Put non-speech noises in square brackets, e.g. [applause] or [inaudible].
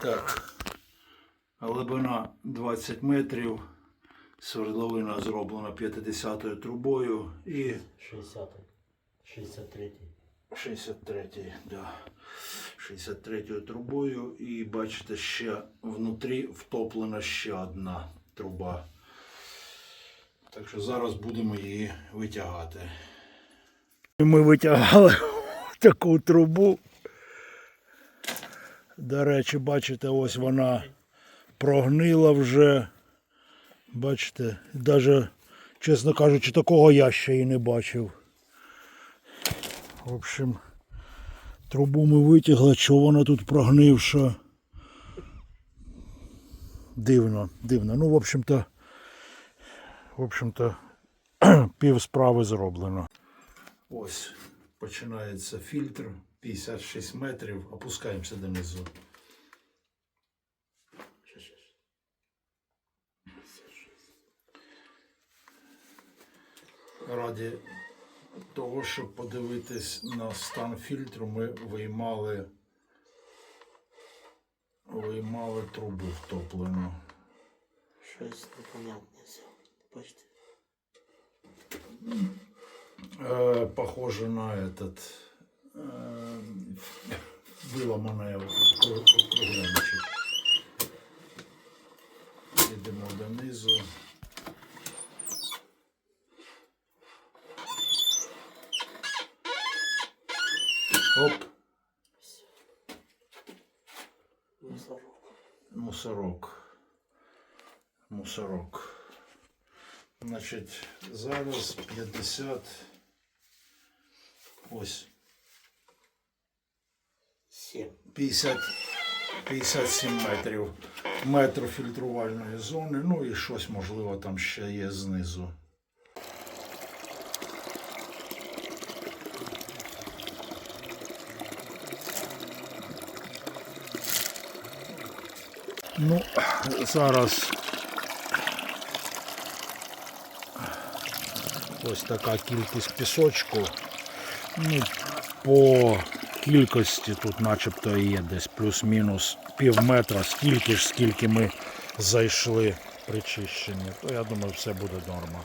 Так. Глибина 20 метрів. Свердловина зроблена 50-ю трубою і 60 63 63, да. 63 трубою. І бачите, ще внутрі втоплена ще одна труба. Так що зараз будемо її витягати. Ми витягали [laughs] таку трубу. До речі, бачите, ось вона прогнила вже. Бачите, навіть, чесно кажучи, такого я ще і не бачив. В общем, трубу ми витягли, що вона тут прогнивша. Дивно, дивно. Ну, в общем-то, в общем-то, [clears throat] пів справи зроблено. Ось починається фільтр 56 метрів. Опускаємося донизу. Раді того, щоб подивитись на стан фільтру, ми виймали, виймали трубу втоплену. Щось непонятне все. Бачите? Э, похоже на этот э, Выломанная кру- круглянчик. Йдемо донизу. Оп, Мусорок. мусорок. Мусорок. Значить, зараз 50. Ось 7. 50, 57 метрів. Метр фільтрувальної зони. Ну і щось, можливо, там ще є знизу. Ну, зараз ось така кількість пісочку. Ну, по кількості тут начебто є десь плюс-мінус пів метра, стільки ж, скільки ми зайшли при чищенні. То я думаю, все буде норма.